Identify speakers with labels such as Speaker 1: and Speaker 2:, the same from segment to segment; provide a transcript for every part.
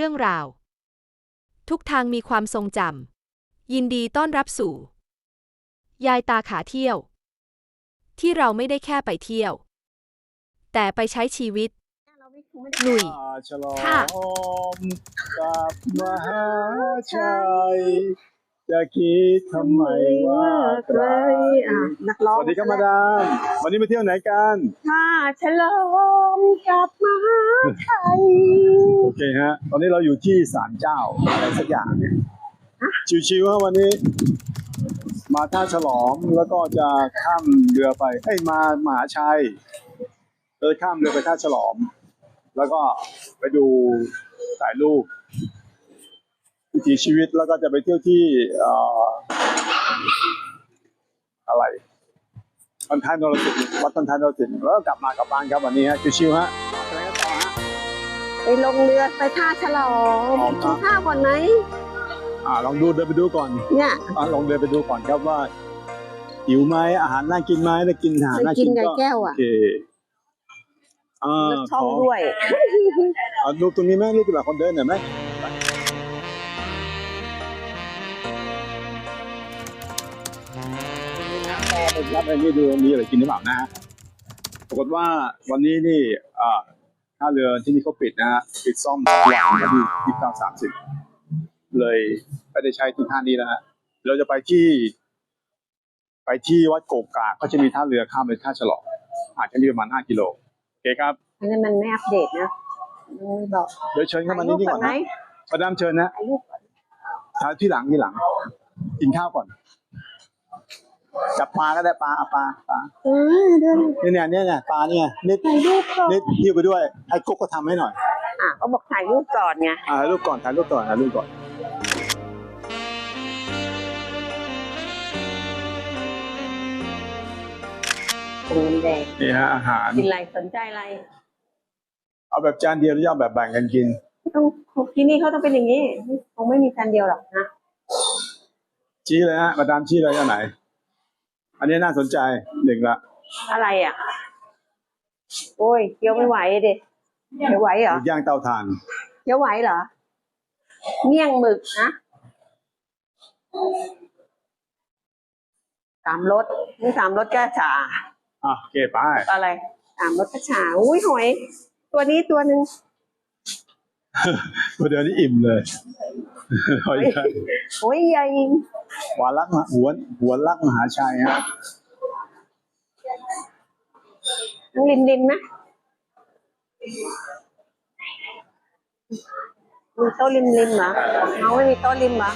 Speaker 1: รื่องราว ทุกทางมีความทรงจำยินดีต้อนรับสู่ ยายตาขาเที่ยว ที่เราไม่ได้แค่ไปเที่ยว แต่ไปใช้ชีวิต หนุ่ย
Speaker 2: ฉลอง
Speaker 1: ค่ะ
Speaker 2: กับมหาชัย จะคิดทำไมว่าไกล
Speaker 3: อะนักร้
Speaker 2: ส
Speaker 3: อง
Speaker 2: วัสดีครับมาดามวันนี้มาเที่ยวไหนกัน
Speaker 3: ค่ะฉลองกับมหาชัย
Speaker 2: โอเคฮะ ตอนนี้เราอยู่ที่ศาลเจ้าอะไรสักอย่างเนี่ยชิวๆฮะวันนี้ มาท่าฉลอมแล้วก็จะข้ามเรือไปเอ้ยมามหาชัยเราจะข้ามเรือไปท่าฉลอม แล้วก็ไปดูถ่ายรูป วิถีชีวิตแล้วก็จะไปเที่ยวที่เอ่ออะไรพันท้ายนรสิงห์วัดพันท้ายนรสิงห์แล้วก็กลับมากลับบ้านครับวันนี้ฮะชิวๆฮะไปไหนกันต่อฮะ
Speaker 3: ไปลงเรือไปท่าฉลอง
Speaker 2: อ๋อครั
Speaker 3: กิ
Speaker 2: บ
Speaker 3: นข้าวก่อนไหม
Speaker 2: อ่าลองดูเดินไปดูก่อน
Speaker 3: เนี่ย
Speaker 2: อ่าลองเดินไปดูก่อนครับว่าหิวไหมอาหารน่ากินไหมถ้ากินอาหาร
Speaker 3: ไป
Speaker 2: น่า
Speaker 3: กิ
Speaker 2: กิ
Speaker 3: น
Speaker 2: น
Speaker 3: ไก่
Speaker 2: ก็
Speaker 3: แก้ว
Speaker 2: โอ
Speaker 3: อะ
Speaker 2: เคอ่า
Speaker 3: แล้วช่อง
Speaker 2: ขอ
Speaker 3: ด้วย
Speaker 2: เอารูปตรงนี้ไหมรูปแบบคนเดินหน่อยไหม รับอะไรนี่ดูมีอะไรกินหรือเปล่านะฮะปรากฏว่าวันนี้นี่อ่าท่าเรือที่นี่เขาปิดนะฮะปิดซ่อมทุกวันวันที่ยี่สิบเก้าสามสิบเลยไม่ได้ใช้ที่ท่านี้แล้วฮะเราจะไปที่ ไปที่วัดโกกกากก็จะมีท่าเรือข้ามไปท่าฉลองอาจจะมีประมาณห้ากิโลโอเคครับ
Speaker 3: อันนั้นมันไม่อัปเดตนะมันไม่บอก
Speaker 2: เดี๋ยวเชิญเข้ามา
Speaker 3: ถ่ายรู
Speaker 2: นี่
Speaker 3: ป
Speaker 2: ดี
Speaker 3: ก่
Speaker 2: ก่
Speaker 3: อ
Speaker 2: อนน
Speaker 3: ไหม
Speaker 2: นะประดามเชิญนะ
Speaker 3: ถ่ายรูปก่อน
Speaker 2: ถ่ายที่หลังที่หลัง กินข้าวก่อน จับปลาก็ได้ปลาเอาปลาปลา
Speaker 3: เออเดิน
Speaker 2: เนี่ยเนี่ยเนี่ยปลาเนี่ยนิด
Speaker 3: ถ่ายรูปก่อน
Speaker 2: นิดหิ้วไปด้วยให้กุ๊กก็ทำให้หน่อย
Speaker 3: อะก็บอกถ่ายรูปก่อนไง
Speaker 2: อ่าถ่ายรูปก่อนถ่ายรูปก่อนถ่ายรูปก่อน
Speaker 3: ตรงแดง
Speaker 2: นี่ฮะอาหาร
Speaker 3: กินอะไรสนใจอะไร
Speaker 2: เอาแบบจานเดียวหรือจะเอาแบบแบ่งกันกิน
Speaker 3: ต้องที่นี่เขาต้องเป็นอย่างนี้คงไม่มีจานเดียวหรอกนะ
Speaker 2: ชี้เลยฮะประดามชี้เลยอันไหน อันนี้น่าสนใจหนึ่งละ
Speaker 3: อะไรอะ โอ้ยเคี้ยวไม่ไหวเด็เคี้ยวไหวเหรอ
Speaker 2: หมึกย่างเตาถ่าน
Speaker 3: เคี้ยวไหวเหรอ เมี่ยงหมึกนะสามรสนี่สามรสก็ฉา
Speaker 2: อะโอเคไป
Speaker 3: อะไรสามรสก็ฉาอุ้ยหอย ตัวนี้ตัวหนึ่ง
Speaker 2: ตัวเดียวนี้อิ่มเลยหอยใหญ่
Speaker 3: โอ้ยใหญ่
Speaker 2: หัวลักมหาหัวหัวรักมหาชัยฮะ
Speaker 3: ต้องริมริมนะมีโต๊ะริมริมเหรอเขาไม่มีโต๊ะริมเหรอ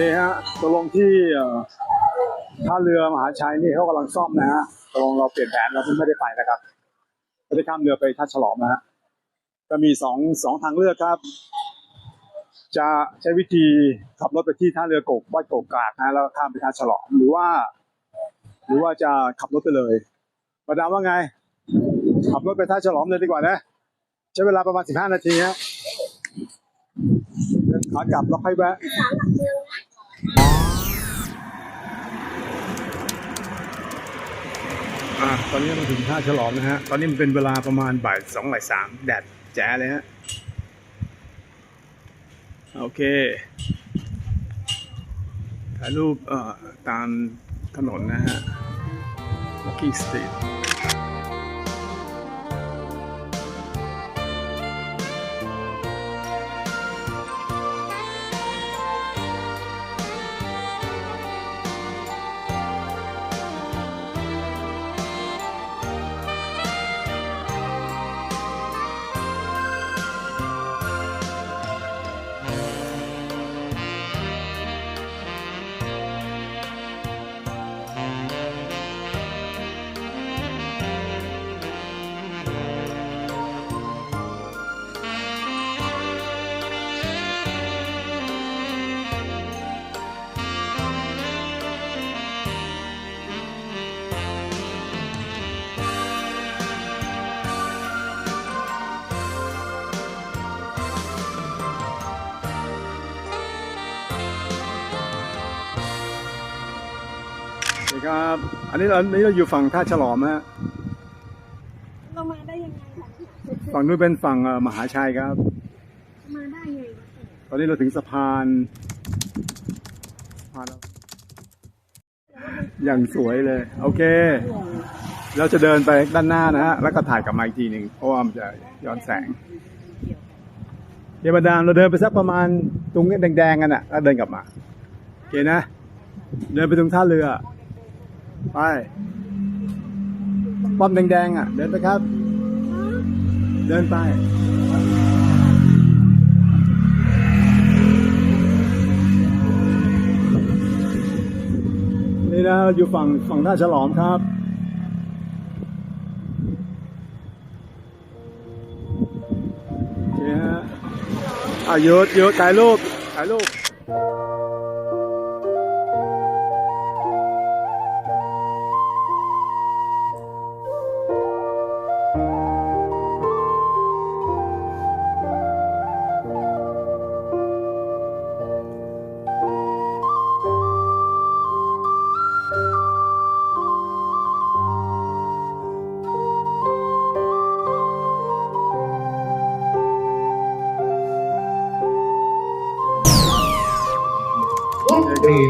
Speaker 2: คฮะตกลงที่ท่าเรือมหาชัยนี่เขากำลังซ่อมนะฮะตกลงเราเปลี่ยนแผนเราไม่ได้ไปนะครับไม่ได้ข้ามเรือไปท่าฉลอมนะฮะก็มีสองสองทางเลือกครับ จะใช้วิธีขับรถไปที่ท่าเรือโกกวัดโกกกากนะแล้วข้ามไปท่าฉลอมหรือว่า หรือว่าจะขับรถไปเลยมาดามว่าไง ขับรถไปท่าฉลอมเลยดีกว่านะใช้เวลาประมาณสิบห้านาทีฮะขากลับแล้วค่อยแวะ ตอนนี้มาถึงท่าฉลอมนะฮะ ตอนนี้มันเป็นเวลาประมาณบ่ายสองบ่ายสามแดดแจ๋เลยฮะ โอเค ถ่ายรูปเอ่อตามถนนนะฮะ Walking Street ครับ อันนี้เราอันนี้เราอยู่ฝั่งท่าฉลอมฮะ
Speaker 4: เรามาได้ยังไงคะ
Speaker 2: ฝั่งนู้นเป็นฝั่งเอ่อมหาชัยครับ
Speaker 4: มาได้ไงวะ
Speaker 2: ตอนนี้เราถึงสะพานสะพานแล้วอย่างสวยเลย โอเค เราจะเดินไปด้านหน้านะฮะ แล้วก็ถ่ายกลับมาอีกทีหนึ่งเพราะว่ามันจะย้อนแสงเดี๋ยวมาดามเราเดินไปสักประมาณตรงนี้แดงๆกันอะแล้วเดินกลับมา โอเคนะ เดินไปตรงท่าเรือ ไป ป้อมแดงๆอะ เดินไปครับ เดินไป นี่นะเราอยู่ฝั่งฝั่งท่าฉลอมครับโอเคฮะอะหยุดหยุดถ่ายรูปถ่ายรูป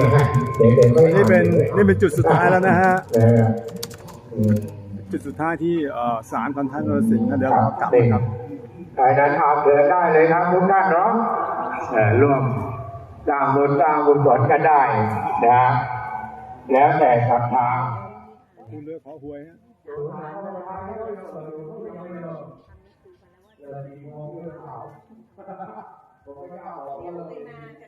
Speaker 5: นะฮะเด็กๆก็
Speaker 2: นี่เป็นนี่เป็นจุดสุดท้ายแล้วนะฮะ
Speaker 5: นะฮะอืม
Speaker 2: จุดสุดท้ายที่เอ่อศาลพันท่านนรสิงห์นะเดี๋ยวเรากลับ
Speaker 5: เด็ก
Speaker 2: นะครับ
Speaker 5: ใครเดินทางเดินได้เลยครับทุกท่านเนาะเอ่อร่วมสร้างบุญสร้างบุญสนกันได้นะฮะแล้วแต่ศรัทธา
Speaker 2: คุณเลือกขอหวยฮะอืมมั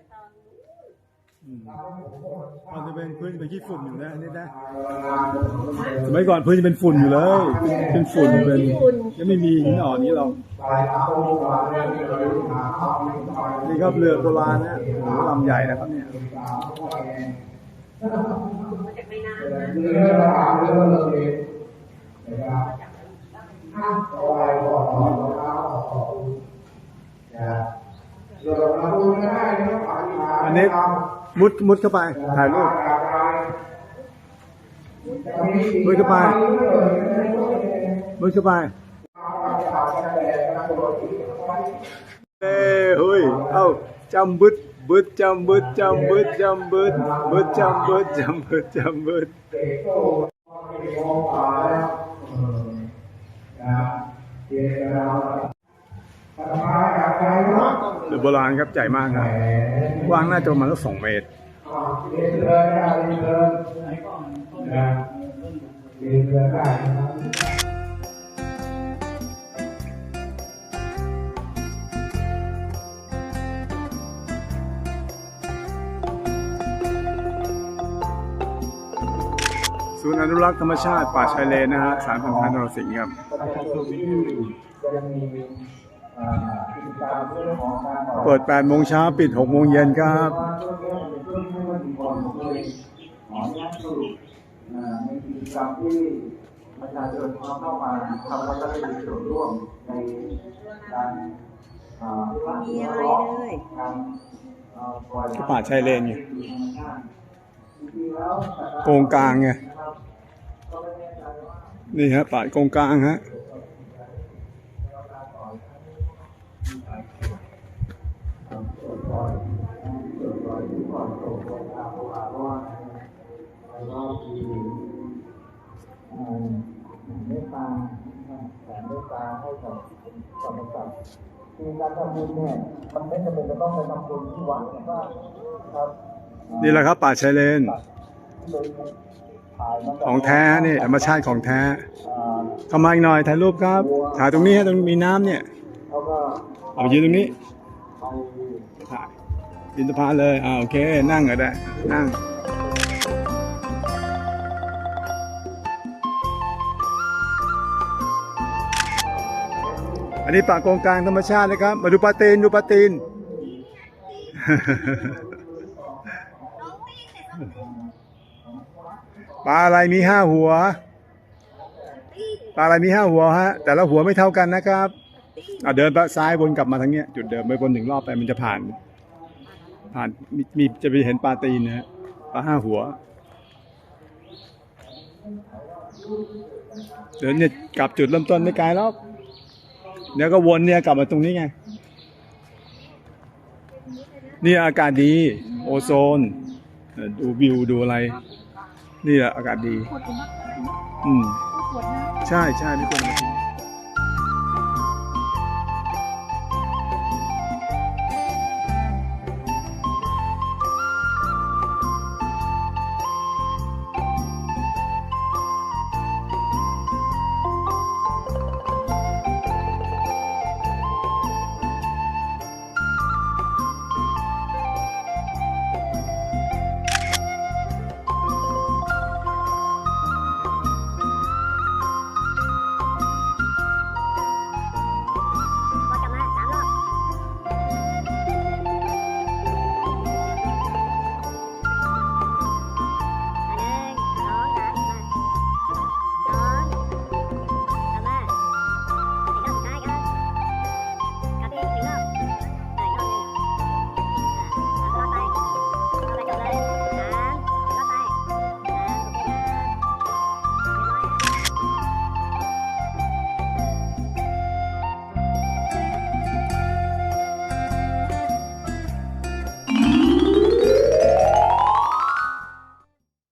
Speaker 2: นจะเป็นพื้นเป็นขี้ฝุ่นอยู่นะนี่นะสมัยก่อนพื้นจะเป็นฝุ่นอยู่เลย เป็นฝุ่นเป็นยังไม่มีหินอ่อนนี้หรอกนี่ครับเรือโบราณนะลำใหญ่นะครับเนี่ย อันนี้มุดมุดเข้าไปถ่ายรูปมุดเข้าไปมุดเข้าไปเอ้ยเฮ้ยเอ้าจำบึดบึดจำบึดจำบึดจำบึดบึดจำบึดจำบึดจำบึดเรือโบราณครับใหญ่มากครับกว้างน่าจะประมาณสักสองเมตรศูนย์อนุรักษ์ธรรมชาติป่าชายเลนนะฮะสารพันธุ์นรสิงห์ครับ เปิด8โมงเช้าปิด6โมงเย็นครับ
Speaker 5: ในกิจกรรมที่ประชาชนเข้ามาทำแล้วก็ได้มีส่วนร่วมในการอ่า
Speaker 3: มีอะไรเลย
Speaker 5: การอ่าปล่อย
Speaker 2: ก็ป่าชายเลนไง
Speaker 5: ธรรมชาติจริงๆแล้ว
Speaker 2: โกงกลางไง
Speaker 5: ก็ไม่แน่ใจว่า
Speaker 2: นี่ฮะป่าตรงกลางฮะ
Speaker 5: เมตตา แผ่เมตตาให้กับสรรพสัตว์คือการทำบุญเนี่ยมันไม่จำเป็นจะต้องไปทำบุญที่วัดนะครับครับ
Speaker 2: นี่แหละครับป่าชายเลน
Speaker 5: โดยถ่ายมาจาก
Speaker 2: ของแท้นี่ธรรมชาติของแท้
Speaker 5: อ่า
Speaker 2: เข้ามาอีกหน่อยถ่ายรูปครับถ่ายตรงนี้ฮะตรงมีน้ำเนี่ย
Speaker 5: แล้วก็
Speaker 2: เอาไปยืนตรงนี้
Speaker 5: ไป
Speaker 2: ถ่ายยืนสะพานเลยอ่าโอเค นั่งก็ได้นั่ง อันนี้ป่าโกงกลางธรรมชาตินะครับ มาดูปลาตีนดูปลาตีน ปลาอะไรมีห้าหัว ปลาอะไรมีห้าหัวฮะ แต่ละหัวไม่เท่ากันนะครับอะเดินไปซ้ายวนกลับมาทางเนี้ย จุดเดิมไปวนหนึ่งรอบไปมันจะผ่าน ผ่านมีมีจะไปเห็นปลาตีนนะฮะปลาห้าหัว เดินเนี่ยกลับจุดเริ่มต้นไม่ไกลแล้ว เดี๋ยวก็วนเนี่ยกลับมาตรงนี้ไง นี่อากาศดี โอโซน ดูวิวดูอะไร นี่แหละอากาศดี อืม ใช่ใช่ไม่ควรมา